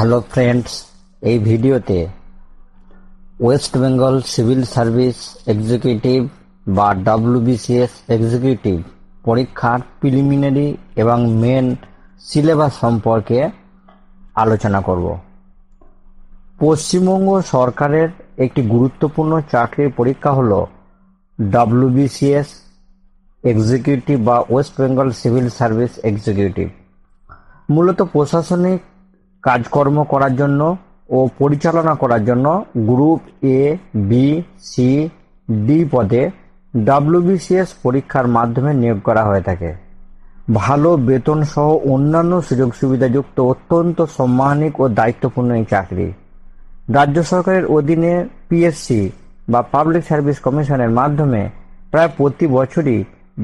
Hello friends এই ভিডিওতে West Bengal civil service executive বা ডাব্লিউবিসিএস এক্সিকিউটিভ পরীক্ষার প্রিলিমিনারি এবং মেন সিলেবাস সম্পর্কে আলোচনা করব পশ্চিমবঙ্গ সরকারের একটি গুরুত্বপূর্ণ চাকরির পরীক্ষা হল ডাব্লিউবিসিএস এক্সিকিউটিভ বা West Bengal civil service executive মূলত প্রশাসনিক কাজকর্ম করার জন্য ও পরিচালনা করার জন্য group A B C D পদে ডাব্লিউবিসিএস পরীক্ষার মাধ্যমে নিয়োগ করা হয়ে থাকে ভালো বেতন সহ অন্যান্য সুযোগ সুবিধাযুক্ত অত্যন্ত সম্মানিক ও দায়িত্বপূর্ণ এই চাকরি রাজ্য সরকারের অধীনে পিএসসি বা পাবলিক সার্ভিস কমিশনের মাধ্যমে প্রায় প্রতি বছরই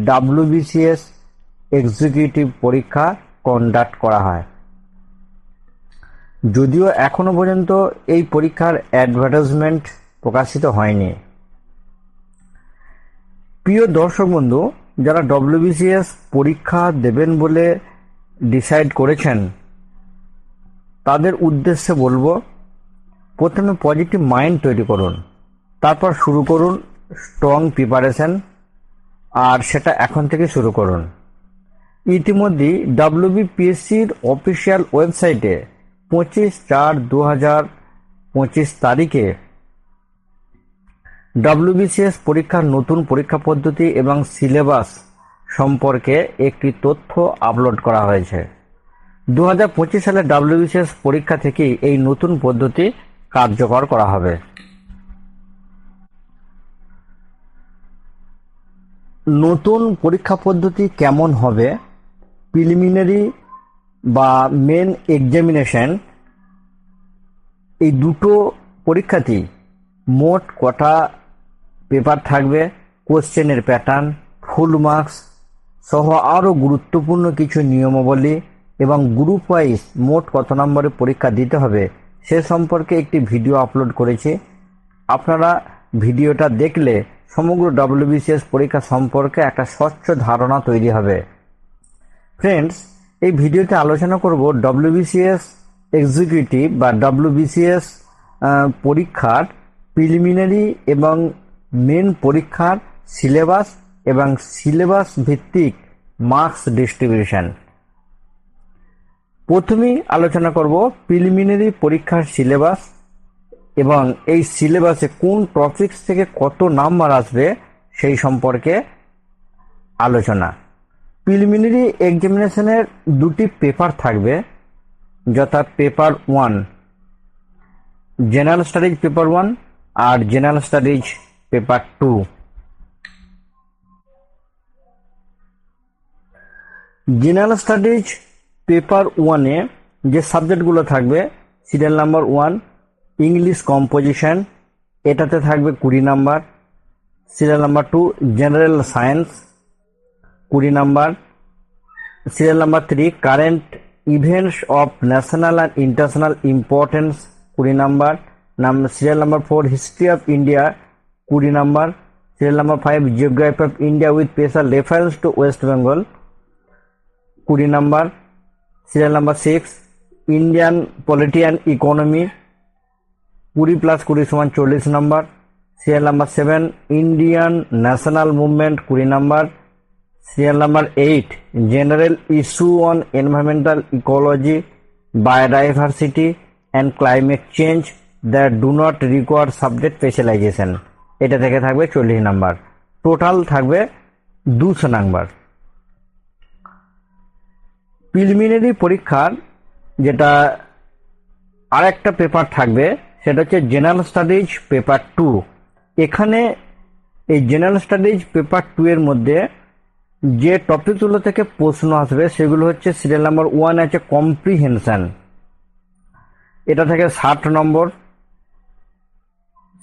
ডাব্লিউবিসিএস এক্সিকিউটিভ পরীক্ষা কন্ডাক্ট করা হয় যদিও এখনও পর্যন্ত এই পরীক্ষার অ্যাডভার্টাইজমেন্ট প্রকাশিত হয়নি প্রিয় দর্শক বন্ধু যারা ডব্লিউবিসিএস পরীক্ষা দেবেন বলে ডিসাইড করেছেন তাদের উদ্দেশ্যে বলবো প্রথমে পজিটিভ মাইন্ড তৈরি করুন তারপর শুরু করুন স্ট্রং প্রিপারেশন আর সেটা এখন থেকে শুরু করুন ইতিমধ্যেই ডাব্লিউবিপিএসসির অফিসিয়াল ওয়েবসাইটে পঁচিশ চার দু হাজার পঁচিশ তারিখে ডব্লিউবিসিএস পরীক্ষার নতুন পরীক্ষা পদ্ধতি এবং সিলেবাস সম্পর্কে একটি তথ্য আপলোড করা হয়েছে দু হাজার পঁচিশ সালে ডাব্লিউবিসিএস পরীক্ষা থেকেই এই নতুন পদ্ধতি কার্যকর করা হবে নতুন পরীক্ষা পদ্ধতি কেমন হবে প্রিলিমিনারি বা মেন এক্সামিনেশন এই দুটো পরীক্ষাতেই মোট কটা পেপার থাকবে কোশ্চেনের প্যাটার্ন ফুল মার্কস সহ আরও গুরুত্বপূর্ণ কিছু নিয়মাবলী এবং গ্রুপ ওয়াইজ মোট কত নম্বরে পরীক্ষা দিতে হবে সে সম্পর্কে একটি ভিডিও আপলোড করেছি আপনারা ভিডিওটা দেখলে সমগ্র ডব্লিউবিসিএস পরীক্ষা সম্পর্কে একটা স্বচ্ছ ধারণা তৈরি হবে ফ্রেন্ডস এই ভিডিওতে আলোচনা করব ডব্লিউবিসিএস এক্সিকিউটিভ বা ডব্লিউবিসিএস পরীক্ষার প্রিলিমিনারি এবং মেন পরীক্ষার সিলেবাস এবং সিলেবাস ভিত্তিক মার্কস ডিস্ট্রিবিউশন প্রথমেই আলোচনা করব প্রিলিমিনারি পরীক্ষার সিলেবাস এবং এই সিলেবাসে কোন টপিক্স থেকে কত নাম্বার আসবে সেই সম্পর্কে আলোচনা প্রিলিমিনারি এক্সামিনেশনের দুটি পেপার থাকবে যথা paper one general studies paper one আর general studies paper two general studies paper ওয়ানে যে সাবজেক্টগুলো থাকবে serial number one English composition এটাতে থাকবে কুড়ি number serial number two general science কুড়ি number serial number three current events of national and international importance কুড়ি number নাম serial number four history of India কুড়ি number serial number five geography of India with special reference to west Bengal কুড়ি number serial number six Indian polity and economy কুড়ি plus কুড়ি সমান চল্লিশ number serial number seven Indian national movement কুড়ি number serial number eight general issue on environmental ecology biodiversity and climate change that do not require subject specialisation এটা থেকে থাকবে চল্লিশ number total থাকবে দুশো নাম্বার প্রিলিমিনারি পরীক্ষার যেটা আরেকটা পেপার থাকবে সেটা হচ্ছে জেনারেল স্টাডিজ পেপার টু এখানে এই জেনারেল স্টাডিজ পেপার টু এর মধ্যে যে টপিকগুলো থেকে প্রশ্ন আসবে সেগুলো হচ্ছে সিরিয়াল নাম্বার ওয়ান আছে কম্প্রিহেনশন এটা থেকে ষাট নম্বর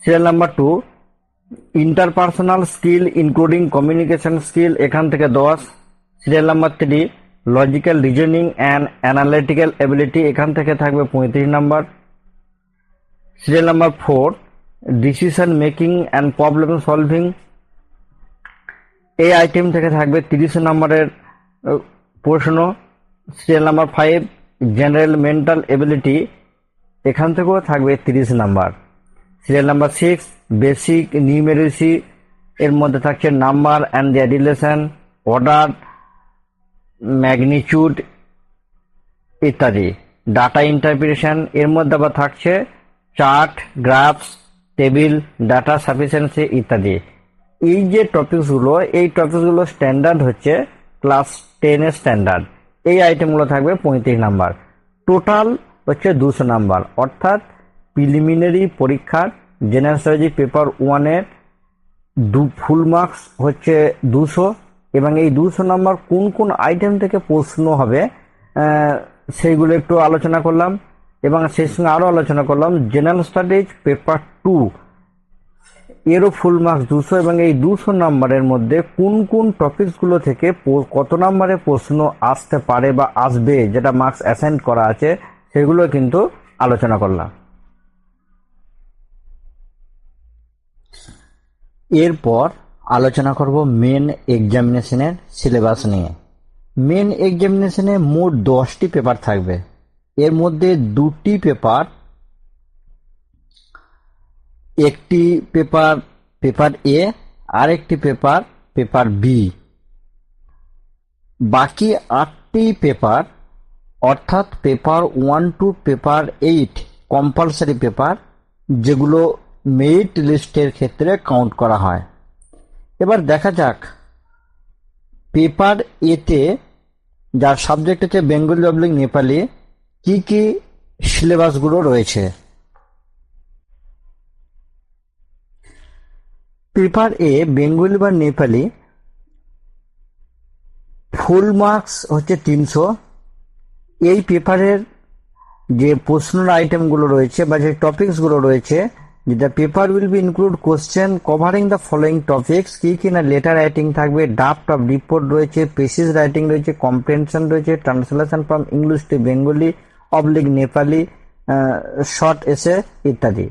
serial number two interpersonal skill including communication skill এখান থেকে দশ serial number three logical reasoning and analytical ability এখান থেকে থাকবে পঁয়ত্রিশ নম্বর serial number four decision making and problem solving এই আইটেম থেকে থাকবে তিরিশ নম্বরের প্রশ্ন serial number five general mental ability এখান থেকেও থাকবে তিরিশ number serial number six basic numeracy এর মধ্যে থাকছে number and their relation order magnitude ইত্যাদি ডাটা ইন্টারপ্রিটেশন এর মধ্যে আবার থাকছে chart graphs table data sufficiency ইত্যাদি এই যে টপিকসগুলো এই টপিকসগুলো স্ট্যান্ডার্ড হচ্ছে ক্লাস টেনের স্ট্যান্ডার্ড এই আইটেমগুলো থাকবে পঁয়ত্রিশ নাম্বার টোটাল হচ্ছে দুশো নাম্বার অর্থাৎ প্রিলিমিনারি পরীক্ষার জেনারেল স্ট্র্যাটেজি পেপার ওয়ানের দু ফুল মার্কস হচ্ছে দুশো এবং এই দুশো নাম্বার কোন কোন আইটেম থেকে প্রশ্ন হবে সেইগুলো একটু আলোচনা করলাম এবং সেই সঙ্গে আরও আলোচনা করলাম জেনারেল স্টাডিজ পেপার টু এরও ফুল মার্কস দুশো এবং এই দুশো নাম্বারের মধ্যে কোন কোন টপিকসগুলো থেকে কত নাম্বারে প্রশ্ন আসতে পারে বা আসবে যেটা মার্কস অ্যাসাইন করা আছে সেগুলো কিন্তু আলোচনা করলাম এরপর আলোচনা করব মেন এক্সামিনেশনের সিলেবাস নিয়ে মেন এক্সামিনেশনে মোট দশটি পেপার থাকবে এর মধ্যে দুটি পেপার একটি পেপার পেপার এ আর একটি পেপার পেপার বি বাকি আটটি পেপার অর্থাৎ paper one two paper eight compulsory paper যেগুলো মেরিট লিস্টের ক্ষেত্রে কাউন্ট করা হয় এবার দেখা যাক পেপার এতে যার সাবজেক্ট হচ্ছে বেঙ্গলি ডাবলিং নেপালি কি কি সিলেবাসগুলো রয়েছে পেপার এ বেঙ্গলি বা নেপালি ফুল মার্কস হচ্ছে তিনশো এই পেপারের যে প্রশ্নের আইটেমগুলো রয়েছে বা যে টপিকসগুলো রয়েছে the paper will be include question covering the following topics কী কী না লেটার রাইটিং থাকবে ডাফট অফ রিপোর্ট রয়েছে পেসিস রাইটিং রয়েছে কম্প্রেনশন রয়েছে translation from English to Bengali oblique Nepali short essay ইত্যাদি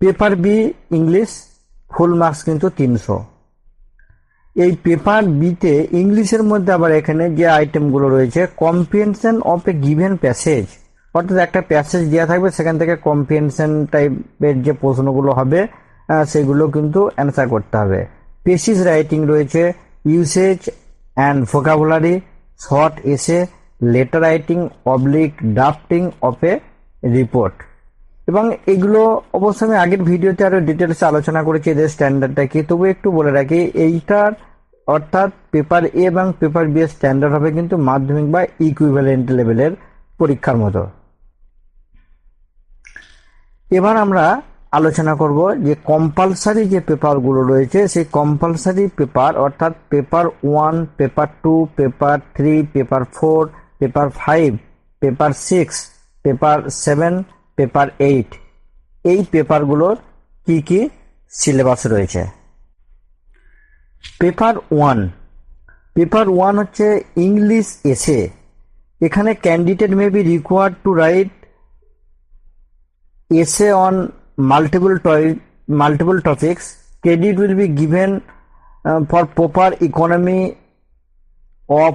paper B English full marks কিন্তু তিনশো এই পেপার বিতে ইংলিশের মধ্যে আবার এখানে যে আইটেমগুলো রয়েছে comprehension of a given passage অর্থাৎ একটা প্যাসেজ দেওয়া থাকবে সেখান থেকে কম্প্রিহেনশন টাইপের যে প্রশ্নগুলো হবে সেগুলো কিন্তু অ্যান্সার করতে হবে পেসিস রাইটিং রয়েছে usage and vocabulary short essay letter writing oblique drafting of a report এবং এগুলো অবশ্য আমি আগের ভিডিওতে আরো ডিটেলস আলোচনা করেছি এদের স্ট্যান্ডার্ডটা কি তবু একটু বলে রাখি এইটার অর্থাৎ পেপার এ এবং পেপার বি এর স্ট্যান্ডার্ড হবে কিন্তু মাধ্যমিক বা ইকুইভ্যালেন্ট লেভেলের পরীক্ষার মতো এবার আমরা আলোচনা করব যে কম্পালসারি যে পেপারগুলো রয়েছে সেই কম্পালসারি পেপার অর্থাৎ paper one paper two paper three paper four paper five paper six paper seven paper eight এই পেপারগুলোর কি কি সিলেবাস রয়েছে পেপার ওয়ান পেপার ওয়ান হচ্ছে ইংলিশ এসে এখানে candidate may be required to write essay on multiple multiple topics credit will be given for proper economy of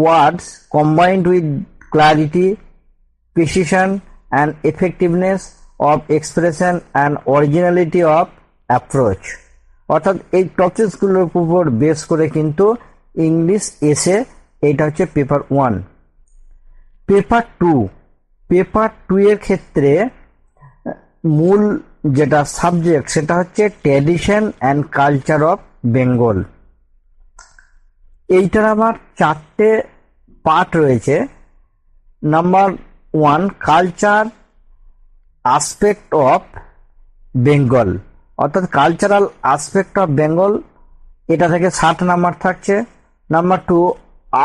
words combined with clarity precision and effectiveness of expression and originality of approach অর্থাৎ এই টপিকসগুলোর উপর base করে কিন্তু English এসে এটা হচ্ছে paper one paper two paper two এর ক্ষেত্রে মূল যেটা সাবজেক্ট সেটা হচ্ছে tradition and culture of Bengal এইটার আমার চারটে পার্ট রয়েছে number one culture aspect of Bengal অর্থাৎ কালচারাল আসপেক্ট অফ বেঙ্গল এটা থেকে ষাট নাম্বার থাকছে number two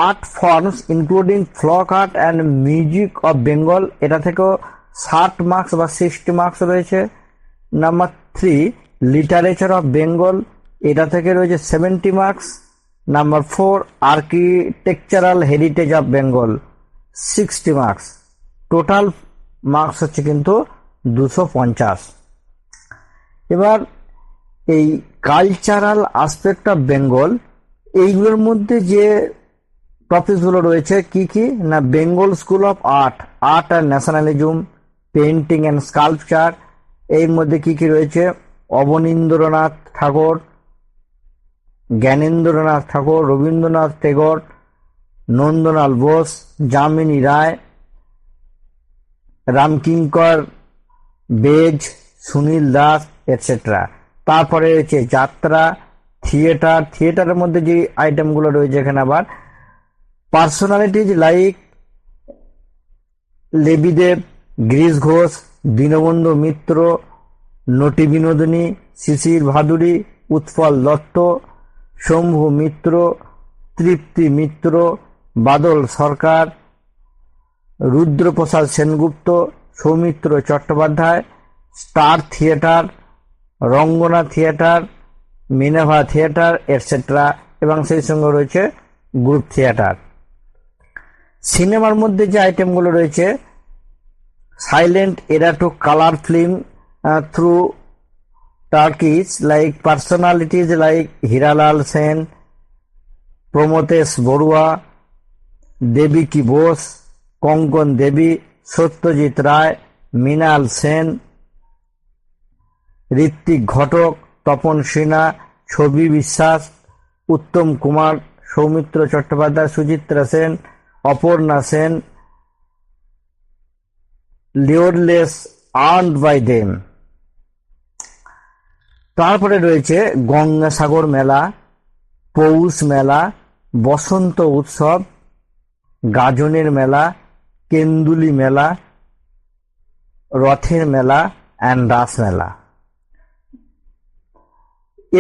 art forms including folk art and music of Bengal এটা থেকেও ষাট মার্কস বা সিক্সটি মার্কস রয়েছে number three literature of Bengal এটা থেকে রয়েছে seventy marks number four architectural heritage of Bengal sixty marks total marks হচ্ছে কিন্তু দুশো পঞ্চাশ এবার এই কালচারাল আসপেক্ট অফ বেঙ্গল এইগুলোর মধ্যে যে টপিকসগুলো রয়েছে কি কি না Bengal school of art art and nationalism painting and sculpture এর মধ্যে কি কি রয়েছে অবনীন্দ্রনাথ ঠাকুর জ্ঞানেন্দ্রনাথ ঠাকুর রবীন্দ্রনাথ টেগর নন্দলাল বোস যামিনী রায় রামকিঙ্কর বেজ সুনীল দাস এটসেট্রা তারপরে রয়েছে যাত্রা থিয়েটার থিয়েটারের মধ্যে যে আইটেমগুলো রয়েছে এখানে আবার personalities like Lebedev Girish Ghosh Dinabandhu Mitra Noti Binodini Sisir Bhaduri Utpal Dutt Sombhu Mitra Tripti Mitra Badal Sircar Rudraprasad Sengupta Soumitra Chattopadhyay Star Theatre Rangana Theatre Minerva Theatre etcetera এবং সেই সঙ্গে রয়েছে গ্রুপ থিয়েটার সিনেমার মধ্যে যে আইটেমগুলো রয়েছে silent era to colour film through talkies like personalities like Hiralal Sen Pramathesh Barua Debaki Bose Kanan Devi Satyajit Ray Mrinal Sen Ritwik Ghatak Tapan Sinha Chhabi Biswas Uttam Kumar Soumitra Chattopadhyay Suchitra Sen Aparna Sen laurels earned by them তারপরে রয়েছে গঙ্গাসাগর মেলা পৌষ মেলা বসন্ত উৎসব গাজনের মেলা কেন্দুলি মেলা রথের মেলা and রাস মেলা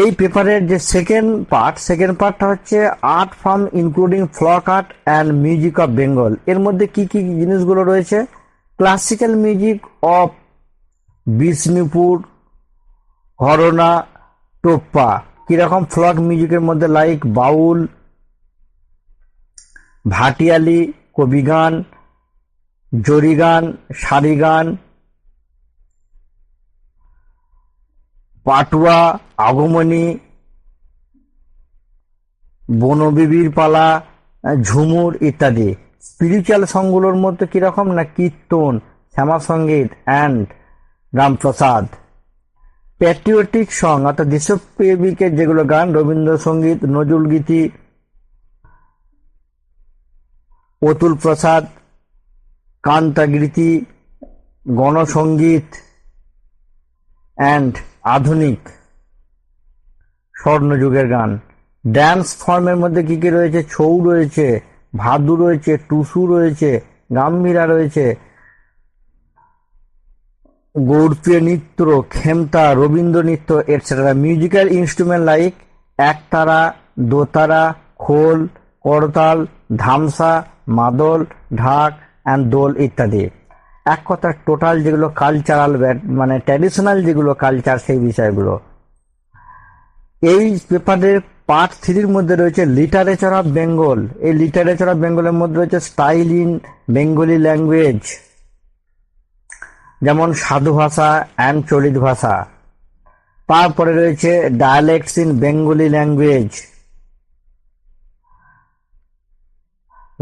এই পেপারের যে সেকেন্ড পার্ট সেকেন্ড পার্টটা হচ্ছে art form including folk art and music of Bengal এর মধ্যে কি কি জিনিসগুলো রয়েছে classical music of Bishnupur gharana tappa কীরকম ফ্লক মিউজিকের মধ্যে লাইক বাউল ভাটিয়ালি কবিগান জরি গান সারি গান পাটুয়া আগমনী বনবিবির পালা ঝুমুর ইত্যাদি স্পিরিচুয়াল সংগুলোর মধ্যে কীরকম না কীর্তন শ্যামা সঙ্গীত অ্যান্ড রামপ্রসাদ প্যাট্রিয়টিক সং অর্থাৎ দেশপ্রেমিকের যেগুলো গান রবীন্দ্রসঙ্গীত নজরুলগীতি অতুল প্রসাদ কান্তাগৃতি গণসঙ্গীত অ্যান্ড আধুনিক স্বর্ণযুগের গান ড্যান্স ফর্মের মধ্যে কী কী রয়েছে ছৌ রয়েছে ভাদু রয়েছে টুসু রয়েছে গাম্ভীরা রয়েছে গৌরপ্রিয় নৃত্য khemta Rabindra Nritya etcetera musical instrument like ektara dotara khol kartal ধামসা মাদল ঢাক অ্যান্ড দোল ইত্যাদি এক কথা টোটাল যেগুলো কালচারাল মানে ট্র্যাডিশনাল যেগুলো কালচার সেই বিষয়গুলো এই পেপারের পার্ট থ্রির মধ্যে রয়েছে লিটারেচার অফ বেঙ্গল এই লিটারেচার অফ বেঙ্গলের মধ্যে রয়েছে স্টাইল ইন বেঙ্গলি ল্যাঙ্গুয়েজ যেমন সাধু ভাষা অ্যান্ড চলিত ভাষা তারপরে রয়েছে dialects in Bengali language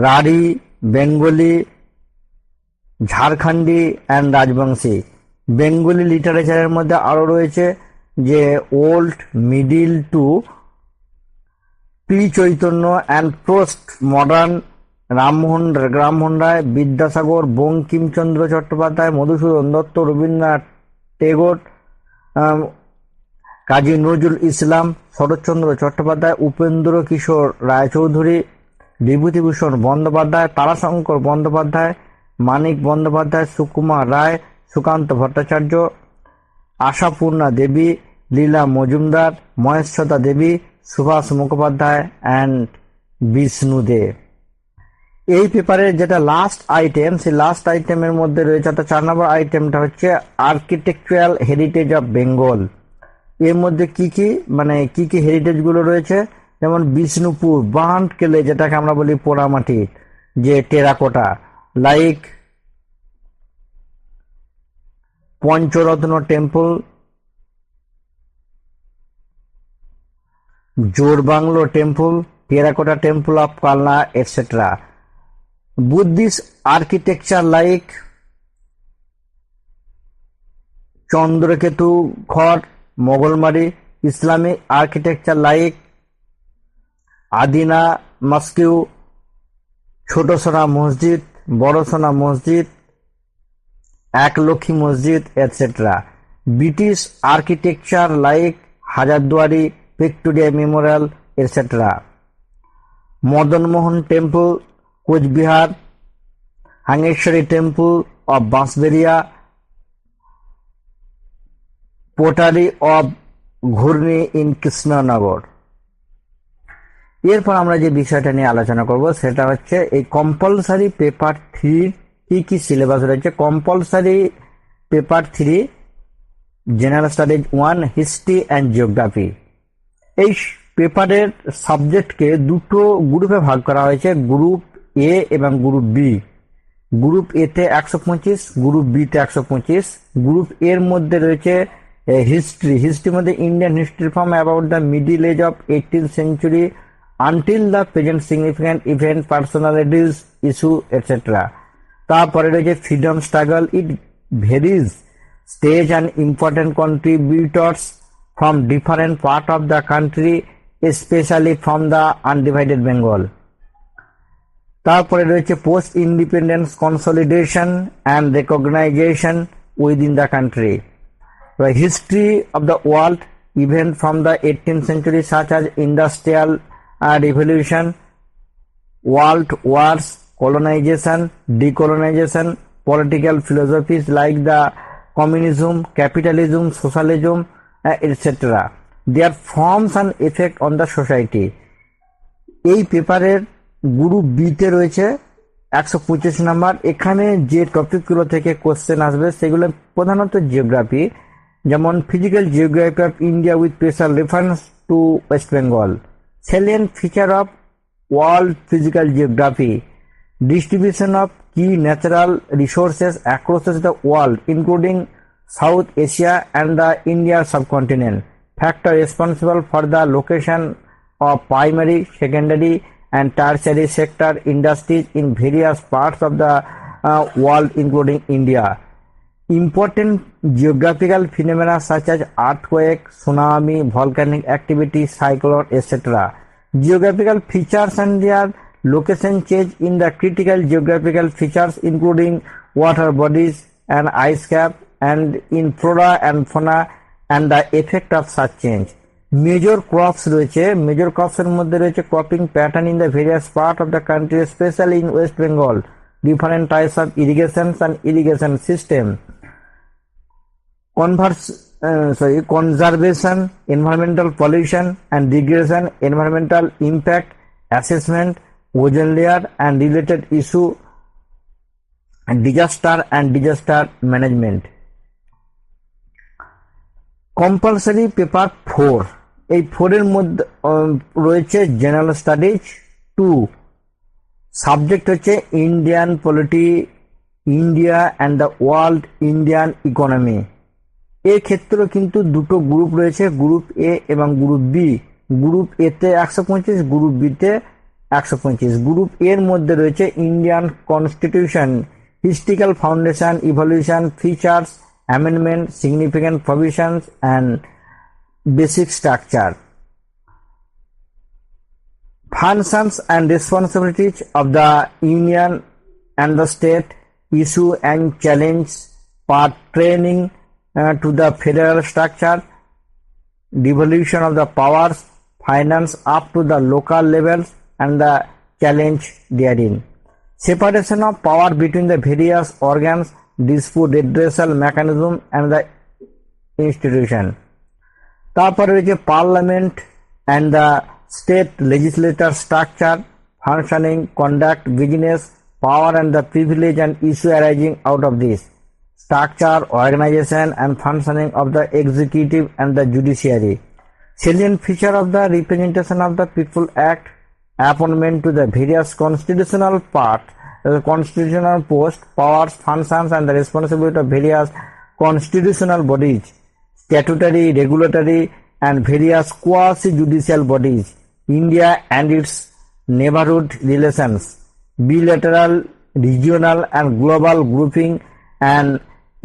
Rarhi Bengali Jharkhandi and Rajbanshi Bengali লিটারেচারের মধ্যে আরও রয়েছে যে old middle to pre Chaitanya and post modern Rammohan Rammohan Roy Vidyasagar Bankimchandra Chattopadhyay Madhusudan Dutt Rabindranath Tagore Kazi Nazrul Islam Saratchandra Chattopadhyay Upendra Kishore Roychowdhury Bibhutibhushan Bandyopadhyay Tarashankar Bandyopadhyay Manik Bandyopadhyay Sukumar Ray Sukanta Bhattacharya Ashapurna Devi Leela Majumdar Mahasweta Devi Subhas Mukhopadhyay and Bishnu Dey এই পেপারের যেটা last item সেই last আইটেমের মধ্যে রয়েছে অর্থাৎ চার নম্বর আইটেমটা হচ্ছে আর্কিটেকচুয়াল হেরিটেজ অফ বেঙ্গল এর মধ্যে কি কি মানে কি কি হেরিটেজগুলো রয়েছে যেমন বিষ্ণুপুর বাহান কেলে যেটাকে আমরা বলি পোড়ামাটি যে terracotta like Pancharatna temple, Jorbanglo temple, Terracotta temple of Kalna, etc. Buddhist architecture like Chandraketu Khor, Mogolmari, Islamic architecture like Adina mosque Chhoto Sona Masjid Barasona Masjid Eklakhi Masjid etcetera British architecture like Hazarduari Victoria Memorial etcetera Madanmohan temple Coochbehar Hangseswari temple of Bansberia pottery of Ghurni in Krishnanagar এরপর আমরা যে বিষয়টা নিয়ে আলোচনা করব সেটা হচ্ছে এই কম্পালসারি পেপার থ্রি কি কি সিলেবাস রয়েছে compulsory paper three general studies one history and geography এই পেপারের সাবজেক্টকে দুটো গ্রুপে ভাগ করা হয়েছে গ্রুপ এ এবং গ্রুপ বি গ্রুপ এতে একশো পঁচিশ গ্রুপ বিতে একশো পঁচিশ গ্রুপ এর মধ্যে রয়েছে হিস্ট্রি হিস্ট্রির মধ্যে Indian history from about the middle age of eighteen century until the present significant event, personalities, issue, etc. তারপরে রয়েছে freedom struggle it varies stage and important contributors from different part of the country specially from the undivided Bengal তারপরে রয়েছে post independence consolidation and recognition within the country the history of the world event from the eighteen century such as industrial আর revolution world wars colonisation decolonisation political philosophies like the communism capitalism socialism et cetera their forms and effect on the society এই পেপারের গুরু বিতে রয়েছে একশো পঁচিশ number এখানে যে টপিকগুলো থেকে কোশ্চেন আসবে সেগুলো প্রধানত জিওগ্রাফি যেমন physical geography of India with special reference to West Bengal salient feature of world physical geography, distribution of key natural resources across the world, including South Asia and the Indian subcontinent, factor responsible for the location of primary, secondary and tertiary sector industries in various parts of the world including India. Important geographical phenomena such as earthquake tsunami volcanic activity cyclone etcetera geographical features and their location change in the critical geographical features including water bodies and ice cap and in flora and fauna and the effect of such change major crops রয়েছে major ক্রপসের মধ্যে রয়েছে cropping pattern in the various part of the country specially in West Bengal different types of irrigation and irrigation system Converse sorry conservation environmental pollution and degradation environmental impact assessment ozone layer and related issue disaster and disaster management compulsory paper four এই ফোরের মধ্যে রয়েছে general studies two subject হচ্ছে Indian polity India and the world Indian economy এর ক্ষেত্রেও কিন্তু দুটো group রয়েছে গ্রুপ এ এবং গ্রুপ বি গ্রুপ এ তে একশো পঁচিশ গ্রুপ বি তে একশো পঁচিশ গ্রুপ এর মধ্যে রয়েছে Indian constitution historical foundation evolution features amendment significant provisions and basic structure functions and responsibilities of the union and the state issue and challenge pertaining uh, to the federal structure, devolution of the powers, finance up to the local levels, and the challenge therein. Separation of power between the various organs, dispute redressal mechanism, and the institution. তারপরে রয়েছে parliament and the state legislature structure functioning, conduct, business, power and the privilege and issue arising out of this. structure, organization, and functioning of the executive and the judiciary. Salient feature of the Representation of the People Act, appointment to the various constitutional parts, uh, constitutional posts, powers, functions, and the responsibility of various constitutional bodies, statutory, regulatory, and various quasi-judicial bodies, India and its neighborhood relations, bilateral, regional, and global grouping, and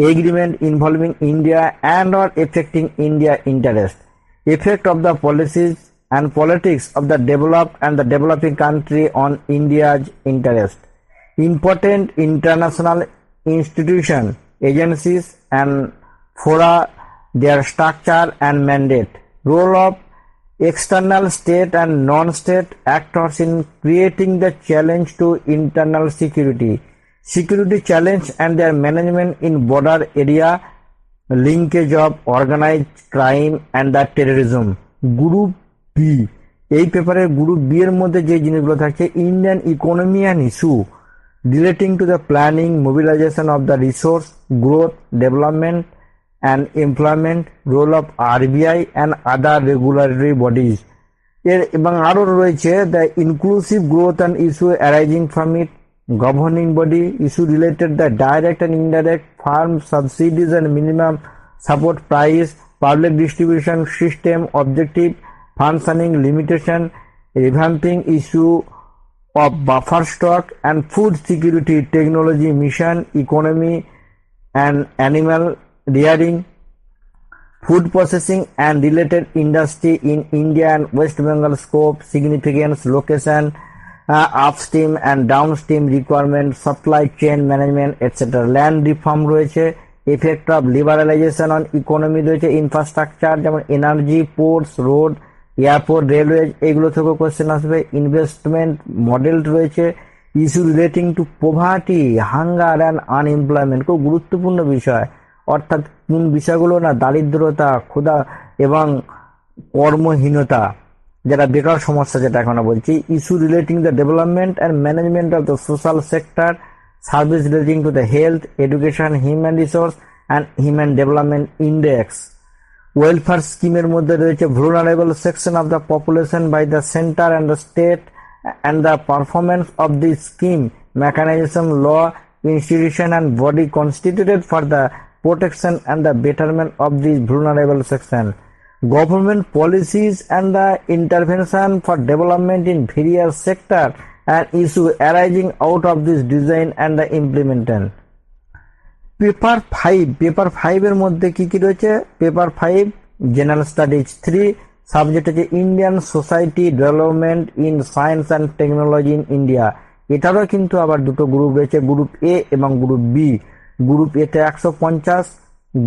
agreement involving India and or affecting India interest, effect of the policies and politics of the developed and the developing country on India's interest, important international institutions, agencies and fora, their structure and mandate, role of external state and non-state actors in creating the challenge to internal security, security challenge and their management in border area linkage of organise crime and the terrorism. Group B এই পেপারের group B এর মধ্যে যে জিনিসগুলো থাকছে Indian economy and issue relating to the planning mobilisation of the resource growth development and employment role of RBI and other regulatory bodies এর এবং আরও রয়েছে the inclusive growth and issue arising from it governing body issue related the direct and indirect farm subsidies and minimum support price public distribution system objective functioning limitation revamping issue of buffer stock and food security technology mission economy and animal rearing food processing and related industry in india and west bengal scope significance location upstream and downstream requirement supply chain management etcetera land reform রয়েছে effect of liberalisation on economy রয়েছে infrastructure যেমন energy ports road airport railway এগুলো থেকেও question আসবে investment model রয়েছে issue relating to poverty hunger and unemployment খুব গুরুত্বপূর্ণ বিষয় অর্থাৎ কোন বিষয়গুলো না দারিদ্রতা ক্ষুধা এবং কর্মহীনতা যেটা বেকার সমস্যা যেটা এখন বলছি issue relating the development and management of the social sector service relating to the health education human resource and human development index welfare স্কিমের মধ্যে রয়েছে vulnerable section of the population by the centre and the state and the performance of the scheme mechanisation law institution and body constituted for the protection and the betterment of the vulnerable section government policies and the intervention for development in various sector and issue arising out of this design and the implementation paper five paper ফাইভের মধ্যে কি কি রয়েছে paper five general studies three subject হচ্ছে Indian society development in science and technology in India এটারও কিন্তু আবার দুটো গ্রুপ রয়েছে গ্রুপ এ এবং গ্রুপ বি গ্রুপ এতে একশো পঞ্চাশ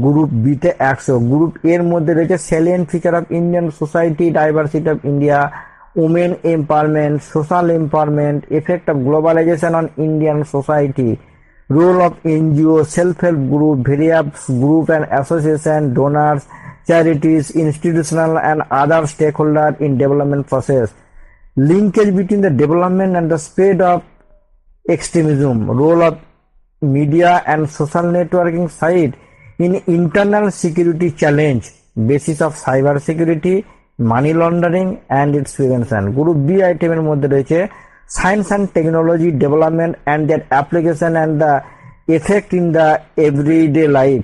গ্রুপ বিতে একশো গ্রুপ এর মধ্যে রয়েছে salient feature of Indian society diversity of India women empowerment social empowerment effect of globalisation on Indian society role of NGO self help group various group and association donors charities institutional and other stakeholder in development process linkage between the development and the spread of extremism role of media and social networking site in internal security challenge basis of cyber security money laundering and its prevention group B আইটেমের মধ্যে রয়েছে science and technology development and their application and the effect in the everyday life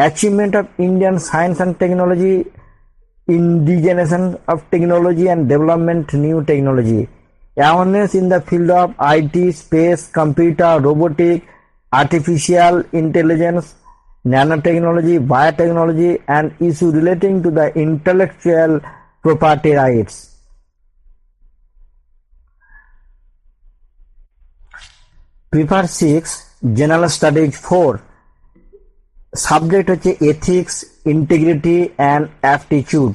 achievement of Indian science and technology indigenisation of technology and development new technology awareness in the field of IT space computer robotic artificial intelligence nanotechnology, biotechnology and issue relating to the intellectual property rights paper six general studies four subject হচ্ছে ethics integrity and aptitude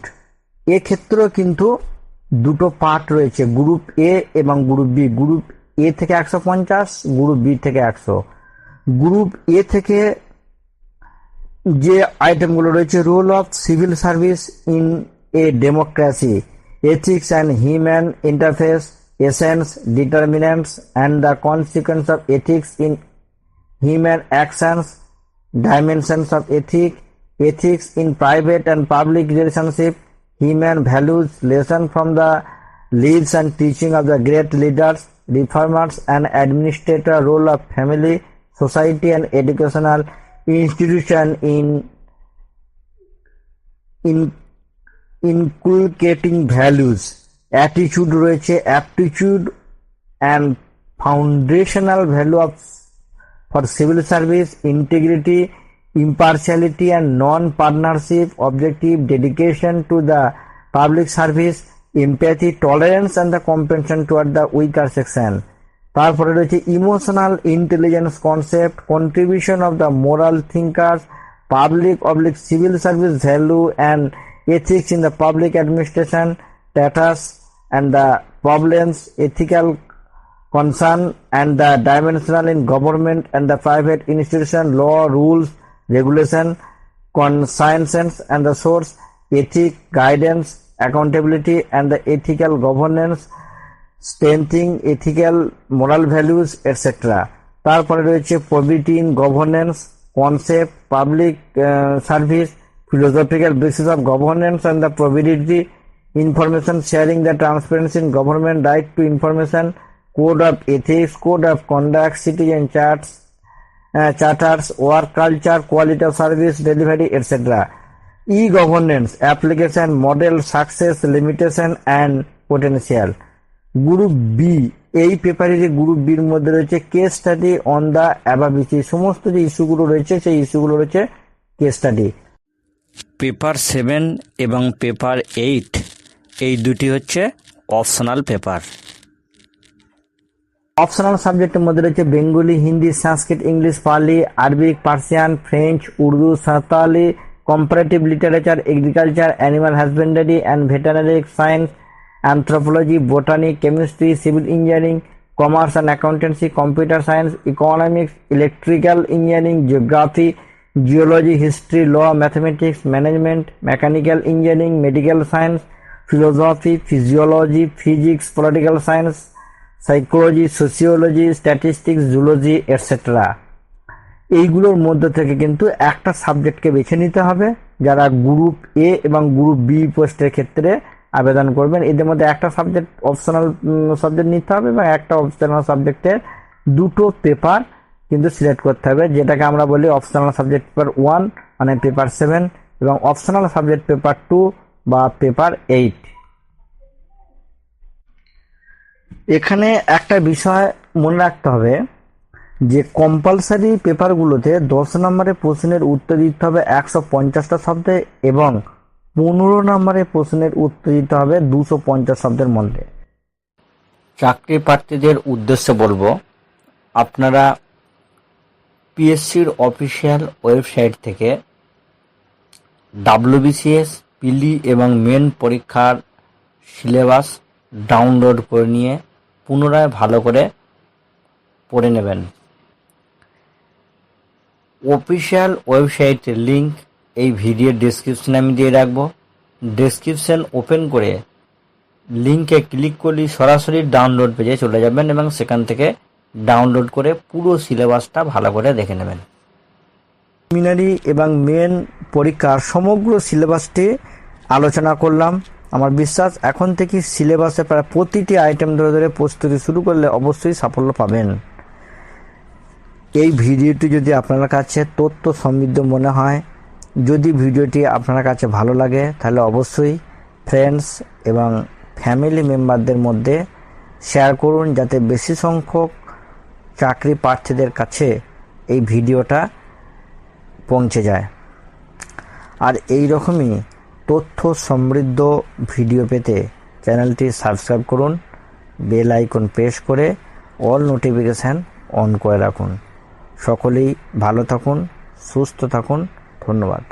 এক্ষেত্রেও কিন্তু দুটো part রয়েছে group A এবং group B group A থেকে একশো পঞ্চাশ group B থেকে একশো গ্রুপ এ থেকে যে আইটেমগুলো রয়েছে role of civil service in a democracy ethics and human interface essence determinants and the consequence of ethics in human actions dimensions of ethic ethics in private and public relationship human values lesson from the leads and teaching of the great leaders reformers and administrator role of family society and educational institution in, in inculcating values, attitude রয়েছে aptitude and foundational value of for civil service, integrity, impartiality and non-partnership, objective, dedication to the public service, empathy, tolerance and the compassion toward the weaker section. তারপরে রয়েছে emotional intelligence concept contribution of the moral thinker public oblique civil service value and ethics in the public administration status and the problems ethical concern and the dimensional in government and the private institution law rules regulation conscience and the source ethic guidance accountability and the ethical governance strengthening ethical, moral values, etc. তারপরে রয়েছে poverty in governance, concept, public service, philosophical basis of governance and the probability, information sharing, the transparency in government, right to information, code of ethics, code of conduct, citizen charts, charters, work culture, quality of service delivery, etc. E-governance, application, model, success, limitation and potential. Group B এই পেপারে যে group বির মধ্যে রয়েছে case study on the অ্যাবাবিস এই সমস্ত যে ইস্যুগুলো রয়েছে সেই ইস্যুগুলো রয়েছে কেস স্টাডি পেপার সেভেন এবং পেপার এইট এই দুটি হচ্ছে অপশনাল পেপার অপশনাল সাবজেক্টের মধ্যে রয়েছে Bengali Hindi Sanskrit English Pali Arabic Persian French Urdu Santali comparative literature agriculture animal husbandry and veterinary science anthropology botany chemistry civil engineering commerce and accountancy computer science economics electrical engineering geography geology history law mathematics management mechanical engineering medical science philosophy physiology physics political science psychology sociology statistics zoology etcetera এইগুলোর মধ্যে থেকে কিন্তু একটা সাবজেক্টকে বেছে নিতে হবে যারা group A এবং গ্রুপ বি পোস্টের ক্ষেত্রে আবেদন করবেন এদের মধ্যে একটা সাবজেক্ট অপশনাল সাবজেক্ট নিতে হবে এবং একটা অপশনাল সাবজেক্টের দুটো পেপার কিন্তু সিলেক্ট করতে হবে যেটাকে আমরা বলি অপশনাল সাবজেক্ট পেপার ওয়ান মানে পেপার সেভেন এবং অপশনাল সাবজেক্ট পেপার টু বা পেপার এইট এখানে একটা বিষয় মনে রাখতে হবে যে কম্পালসারি পেপারগুলোতে দশ নম্বরের প্রশ্নের উত্তর দিতে হবে একশো পঞ্চাশটা শব্দে এবং পনেরো নম্বরের প্রশ্নের উত্তর দিতে হবে দুশো পঞ্চাশ শব্দের মধ্যে চাকরি প্রার্থীদের উদ্দেশ্যে বলবো আপনারা পিএসসির অফিসিয়াল ওয়েবসাইট থেকে ডাব্লিউবিসিএস পিলি এবং মেন পরীক্ষার সিলেবাস ডাউনলোড করে নিয়ে পুনরায় ভালো করে পড়ে নেবেন অফিসিয়াল ওয়েবসাইটের লিঙ্ক এই ভিডিওর ডেসক্রিপশন আমি দিয়ে রাখবো ডেসক্রিপশন ওপেন করে লিঙ্কে ক্লিক করলে সরাসরি ডাউনলোড পেজে চলে যাবেন এবং সেখান থেকে ডাউনলোড করে পুরো সিলেবাসটা ভালো করে দেখে নেবেন মিনারি এবং মেন পরীক্ষার সমগ্র সিলেবাসটি আলোচনা করলাম আমার বিশ্বাস এখন থেকে সিলেবাসে প্রায় প্রতিটি আইটেম ধরে ধরে প্রস্তুতি শুরু করলে অবশ্যই সাফল্য পাবেন এই ভিডিওটি যদি আপনার কাছে তথ্য সমৃদ্ধ মনে হয় যদি ভিডিওটি আপনার কাছে ভালো লাগে তাহলে অবশ্যই ফ্রেন্ডস এবং ফ্যামিলি মেম্বারদের মধ্যে শেয়ার করুন যাতে বেশি সংখ্যক চাকরি প্রার্থীদের কাছে এই ভিডিওটা পৌঁছে যায় আর এই রকমই তথ্য সমৃদ্ধ ভিডিও পেতে চ্যানেলটি সাবস্ক্রাইব করুন বেল আইকন প্রেস করে অল নোটিফিকেশান অন করে রাখুন সকলেই ভালো থাকুন সুস্থ থাকুন ধন্যবাদ